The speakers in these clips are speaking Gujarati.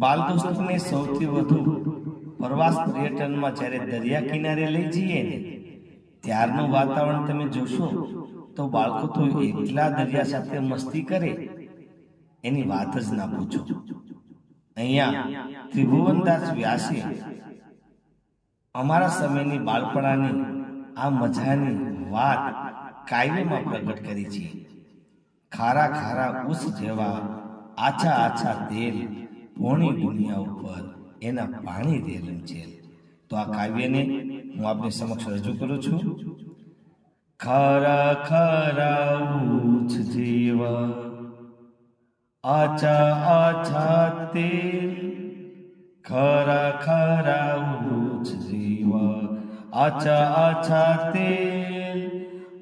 બાલ દોસ્તોને સૌથી વધુ પ્રવાસ પર્યટનમાં જ્યારે દરિયા કિનારે લઈ જઈએ ને, ત્યારનું વાતાવરણ તમે જોશો, તો બાળકો તો એટલા દરિયા સાથે મસ્તી કરે. એની વાત જ ના પૂછો. અહીંયા ત્રિભુવનદાસ વ્યાસે, અમારા સમયની બાળપણાની આ મજાની વાત કાયમમાં પ્રગટ કરી છે. ખારા ખારા ઉસ જેવા આછા આછા તેલ પોણી દુનિયા ઉપર એના પાણી રેલું છે. તો આ કાવ્યને હું આપની સમક્ષ રજૂ કરું છું. ખારા ખારા ઉછ જેવા, આછા આછા તેલ. ખરા ખરા ઉછ જેવા, આછા આછા તેલ.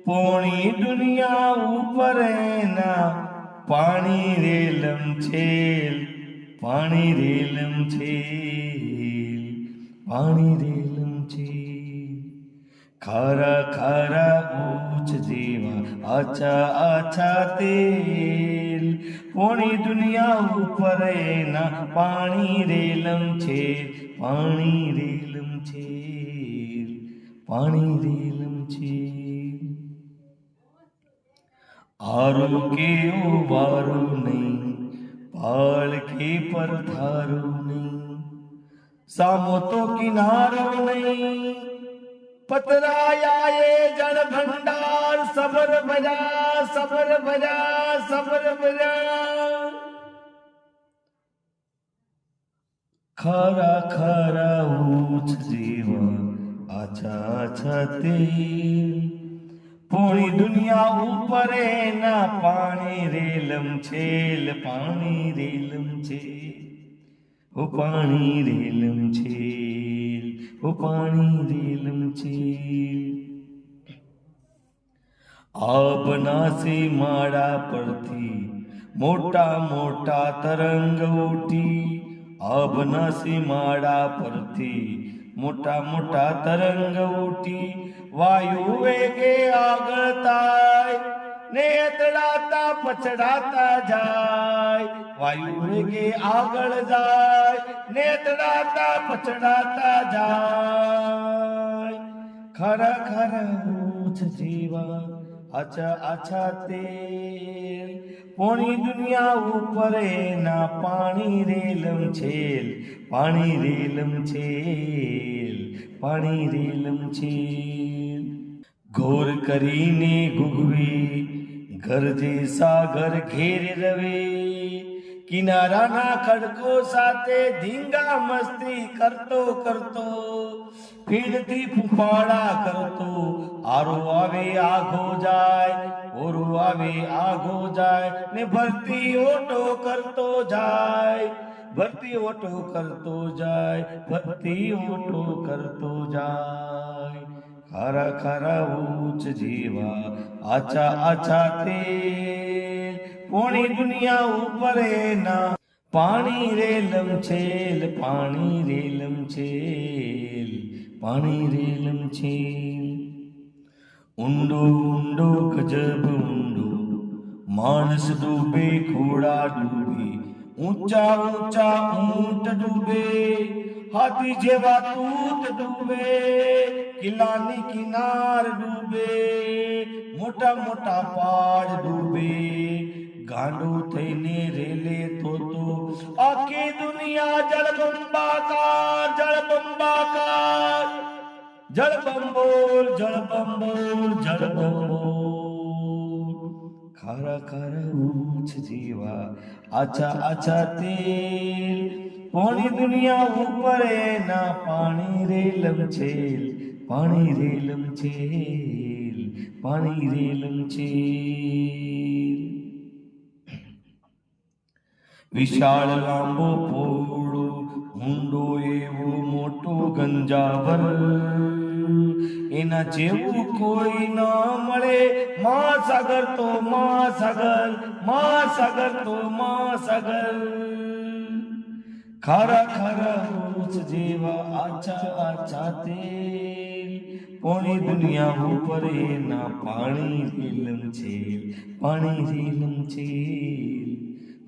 પોણી દુનિયા ઉપર એના પાણી રેલમ છેલ. પાણી રેલમ છે, પાણી રેલમ છે. ખરા ખરા ઓછ જેવા આછા આછા તેલ. પોણી દુનિયા ઉપર એના પાણી રેલમ છે, પાણી રેલમ છે, પાણી રેલમ છે. આરો કેવું વારું નહીં પાળખી પર થારું નહીં સામો તો કિનારો નહીં પતરાયા એ જળ ભંડાર સબર બજા સબર બજા સબર બજા ખરા ખરા ઉચ્ચ જીવા આછા આછા તે પૂરી દુનિયા ઉપર એના પાણી રેલમ છેલ, પાણી રેલમ છે ઓ પાણી રેલમ છે ઓ પાણી રેલમ છે આબનાસી માળા પરથી મોટા મોટા તરંગ ઉઠી આબનાસી માળા પરથી મોટા મોટા તરંગ ઉઠી, વાયુ વેગે આગળ થાય ને અથડાતા પછડાતા જાય. વાયુ વેગે આગળ જાય, ને અથડાતા પછડાતા જાય. ખરા ખરા જીવા આછા અચ્છા તે. પોણી દુનિયા ઉપર ના પાણી રેલમ છેલ, પાણી રેલમ છેલ, પાણી રેલમ છેલ. ઘોર કરીને ગુગવી ગરજે સાગર ઘેર રવે. કિનારાના ખડકો સાથે ધીંગા મસ્તી કરતો કરતો ફીડથી ફૂફાડા કરતો. આરો આવે આઘો જાય ઓરો આવે આઘો જાય, ને ભરતી ઓટો કરતો જાય, ભરતી ઓટો કરતો જાય, ભરતી ઓટો કરતો જાય. ખરા ખરા ઉચ્ચ જીવા, આછા આછા તે, પોણી દુનિયા ઉપર એના પાણી રેલમ છેલ પાણી રેલમ છેલ પાણી રેલમ છેલ ઊંડો ઊંડો ગજબ ઊંડો માણસ ડૂબે ઘોડા ડૂબે ઊંચા ઊંચા ઊંટ ડૂબે હાથી જેવા તૂત ડૂબે કિલ્લાની કિનાર ડૂબે મોટા મોટા પાડ ડૂબે ગાંડો થઈને રેલે તો જળબંબોલ જળબંબોલ જળબંબોલ ખારા ખારા ઊંચ જીવા આછા આછા તેલ. પોણી દુનિયા ઉપર એના પાણી રેલમ છેલ, પાણી રેલમ છેલ, પાણી રેલમ છે વિશાળ લાંબો પોળો ઊંડો એવો મોટો ગંજાવર. એના જેવું કોઈ ન મળે. મહાસાગર તો મહાસાગર મહાસાગર તો મહાસાગર. ખારા ખારા ઉચ્ચ જેવા આછા આછા તે પોણી દુનિયા ઉપર એના પાણી રેલમ છે પાણી રેલમ છે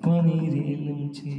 પાણી રેલમ છે